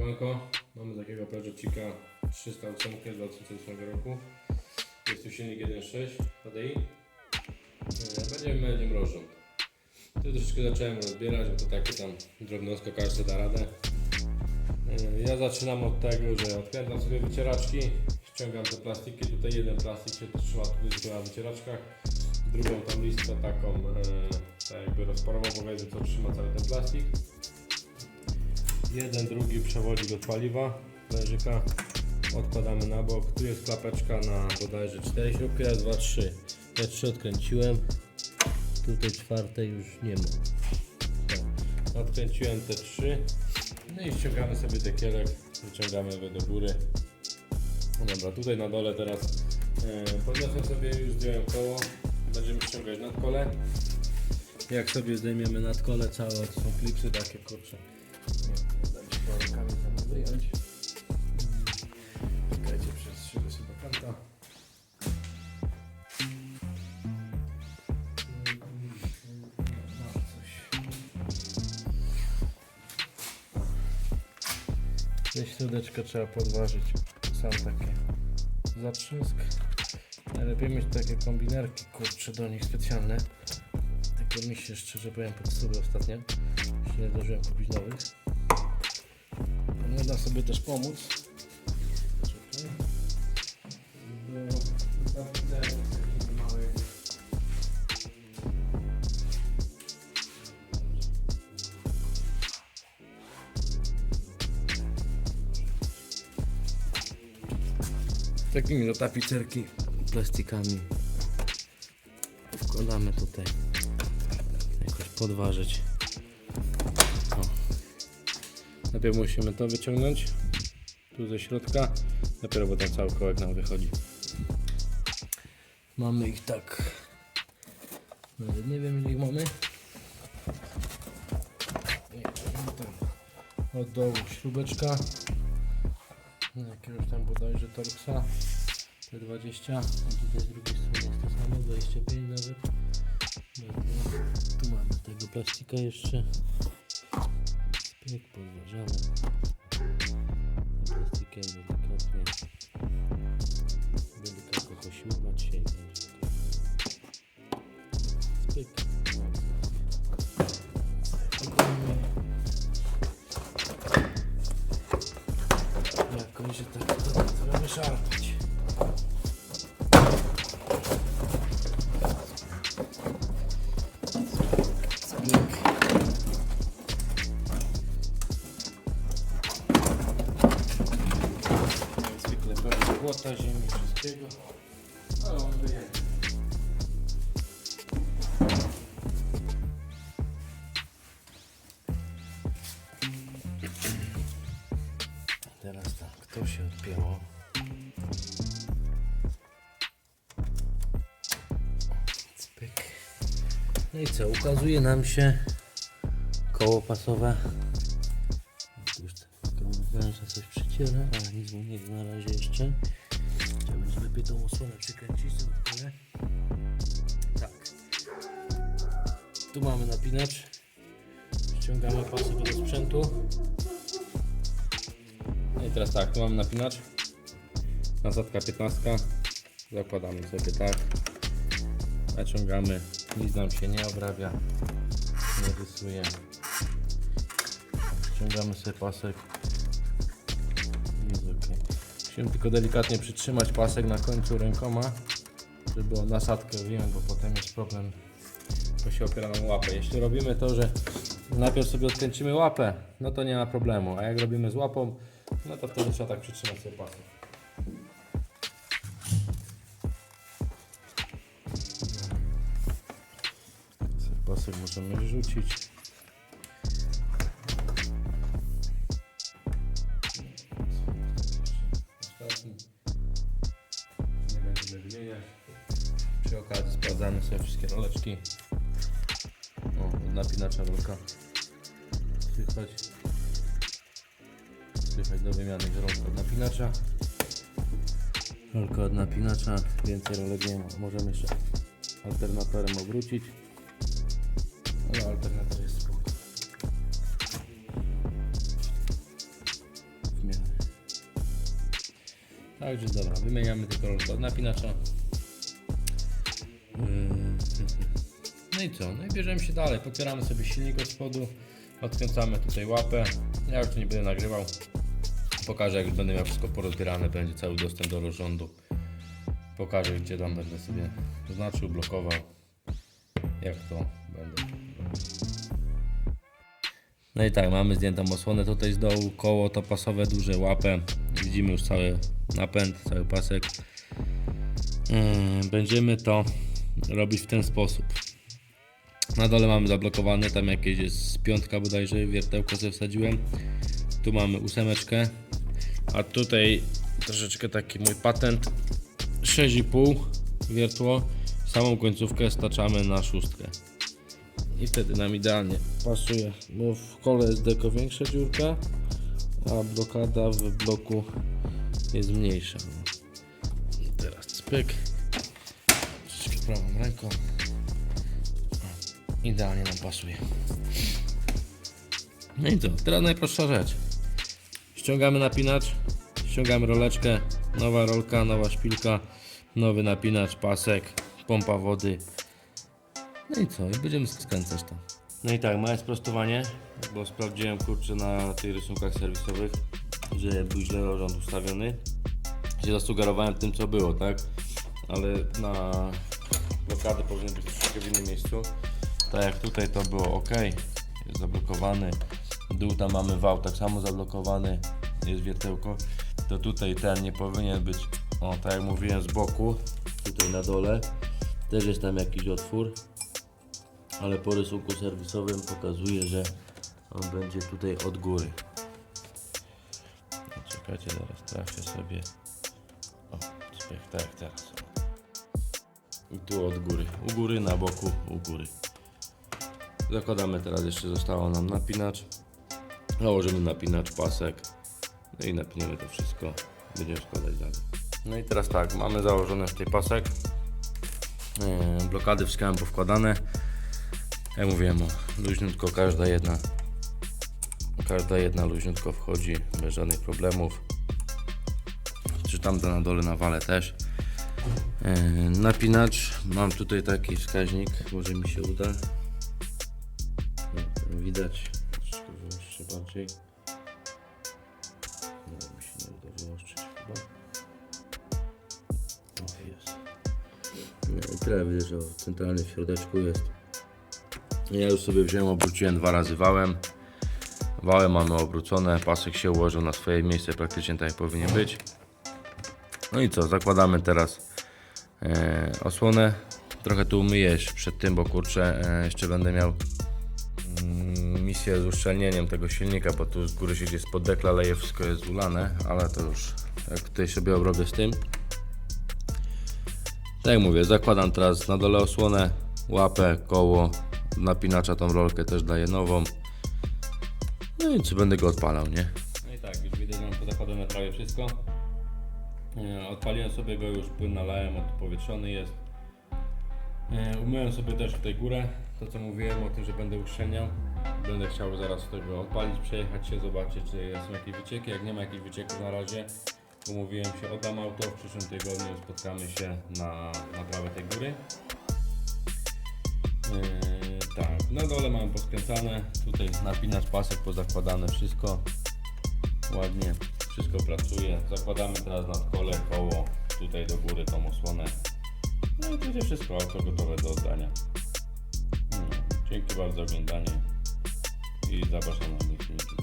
Siemanko, mamy takiego Peugeotika 308 z 2008 roku. Jest tu silnik 1.6 HDI. E, Będziemy nim rozrząd. Tu troszeczkę zacząłem rozbierać, bo to takie tam drobnostko każdy da radę. E, Ja zaczynam od tego, że odkręcam sobie wycieraczki, ściągam te plastiki, tutaj jeden plastik się trzyma tutaj na wycieraczkach, drugą tą listę taką, e, tak jakby rozporową powiedzmy, co trzyma cały ten plastik. Jeden, drugi przewodnik od paliwa, leżyka. Odkładamy na bok. Tu jest klapeczka na bodajże 4 śrubki, raz, dwa, trzy. Ja trzy odkręciłem. Tutaj czwartej już nie ma. Tak. Odkręciłem te trzy. No i ściągamy sobie dekielek, wyciągamy go do góry. No dobra, tutaj na dole teraz e, podniosłem sobie, już zdjąłem koło. Będziemy ściągać nad kole. Jak sobie zdejmiemy nad kole całe, to są klipsy takie kurcze. Te środeczka trzeba podważyć. Sam takie zatrzysk. Najlepiej mieć takie kombinerki kurcze do nich specjalne. Tylko mi się szczerze powiem popsuły ostatnio. Jeszcze nie zdążyłem kupić nowych. Można sobie też pomóc. Takimi no tapicerki plastikami. Wkładamy tutaj. Jakoś podważyć. O. najpierw musimy to wyciągnąć. Tu ze środka. Dopiero potem cały kołek nam wychodzi. Mamy ich tak. Nawet nie wiem ile ich mamy. Od dołu śrubeczka jakiegoś tam bodajże Torxa T20 a tutaj z drugiej strony jest to samo 25 nawet. Tu mamy tego plastika jeszcze. Spiek podważamy plastikiem błota, ziemi, wszystkiego. Ale on wyjedzie. Teraz tak, to się odpięło. Cypyk. No i co, ukazuje nam się koło pasowe. Już tego węża coś przyciera, ale nic mu nie jest na jeszcze. Chciałbym sobie lepiej tą osłonę przykręcić, to odpalę. Tak. Tu mamy napinacz. Ściągamy pasy do sprzętu. No i teraz tak, tu mamy napinacz. Nasadka 15. Zakładamy sobie tak. Naciągamy. Nic nam się nie obrabia. Nie rysuje. Ściągamy sobie pasek. Musimy tylko delikatnie przytrzymać pasek na końcu rękoma, żeby nasadkę wyjąć, bo potem jest problem, bo się opiera nam łapę. Jeśli robimy to, że najpierw sobie odkręcimy łapę, no to nie ma problemu, a jak robimy z łapą, no to wtedy trzeba tak przytrzymać sobie pasek. Pasek możemy rzucić. Sprawdzamy sobie wszystkie roleczki. O, napinacza rolka. Słychać. Słychać do wymiany rolka od napinacza. Rolka od napinacza. Więcej rolek nie ma. Możemy jeszcze alternatorem obrócić. Ale alternator jest spoko. Także dobra, wymieniamy tylko rolkę od napinacza. No i co? No i bierzemy się dalej. Podpieramy sobie silnik od spodu. Odkręcamy tutaj łapę. Ja już nie będę nagrywał. Pokażę jak będę miał wszystko porozbierane. Będzie cały dostęp do rozrządu. Pokażę gdzie tam będę sobie oznaczył, blokował. Jak to będę. No i tak, mamy zdjętą osłonę tutaj z dołu, koło to pasowe, duże łapę. Widzimy już cały napęd, cały pasek. Yy, Będziemy to robić w ten sposób. Na dole mamy zablokowane, tam jakieś jest piątka bodajże, wiertełko sobie wsadziłem. Tu mamy ósemeczkę, a tutaj troszeczkę taki mój patent. 6,5 wiertło, samą końcówkę staczamy na szóstkę. I wtedy nam idealnie pasuje, bo w kole jest deko większa dziurka, a blokada w bloku jest mniejsza. I teraz spyk. Troszeczkę prawą ręką. Idealnie nam pasuje. No i co? Teraz najprostsza rzecz. Ściągamy napinacz, ściągamy roleczkę, nowa rolka, nowa szpilka, nowy napinacz, pasek, pompa wody. No i co? I będziemy skręcać to. No i tak, małe sprostowanie, bo sprawdziłem kurczę na tych rysunkach serwisowych, że był źle rozrząd ustawiony. Się zasugerowałem tym co było, tak? Ale na blokady powinien być troszeczkę w innym miejscu. Tak jak tutaj to było ok, jest zablokowany. Dół tam mamy wał tak samo zablokowany, jest wiertełko. To tutaj ten nie powinien być, o tak jak mówiłem z boku, tutaj na dole. Też jest tam jakiś otwór, ale po rysunku serwisowym pokazuje, że on będzie tutaj od góry. Czekajcie, zaraz trafię sobie. O, tak teraz. I tu od góry. U góry, na boku, u góry. Zakładamy teraz, jeszcze zostało nam napinacz. Nałożymy napinacz, pasek. No i napiniemy to wszystko. Będziemy składać dalej. No i teraz tak, mamy założony w tej pasek. Yy, blokady wszystkie powkładane. Jak mówiłem, luźniutko każda jedna każda jedna luźniutko wchodzi bez żadnych problemów. Czy tamta na dole na wale też. Yy, napinacz, mam tutaj taki wskaźnik, może mi się uda. Widać, troszeczkę wyłuszczę bardziej. No, mi się nie uda wyłuszczyć chyba. O, jest. No i tyle widzę, że w środeczku jest. Ja już sobie wziąłem, obróciłem dwa razy wałem. Wałem mamy obrócone, pasek się ułożył na swoje miejsce praktycznie tak jak powinien być. No i co, zakładamy teraz e, osłonę. Trochę tu umyję przed tym, bo kurczę, e, jeszcze będę miał misję z uszczelnieniem tego silnika, bo tu z góry się gdzie spod dekla leje, wszystko jest ulane, ale to już jak tutaj sobie obrobię z tym. Tak jak mówię, zakładam teraz na dole osłonę, łapę, koło, napinacza tą rolkę też daję nową. No i co będę go odpalał, nie? No i tak, już widać, mam pozakładane prawie wszystko. E, Odpaliłem sobie go już, płyn nalałem, odpowietrzony jest. E, Umyłem sobie też tutaj górę, to co mówiłem o tym, że będę uszczelniał. Będę chciał zaraz tego odpalić, przejechać się, zobaczyć czy są jakieś wycieki. Jak nie ma jakichś wycieków na razie, umówiłem się, oddam auto, w przyszłym tygodniu spotkamy się na naprawę tej góry. Yy, tak, na dole mam poskręcane, tutaj napinacz pasek pozakładane, wszystko ładnie, wszystko pracuje. Zakładamy teraz na kole koło, tutaj do góry tą osłonę. No i będzie wszystko auto gotowe do oddania. No, dzięki bardzo za oglądanie i zapraszam na inne filmiki.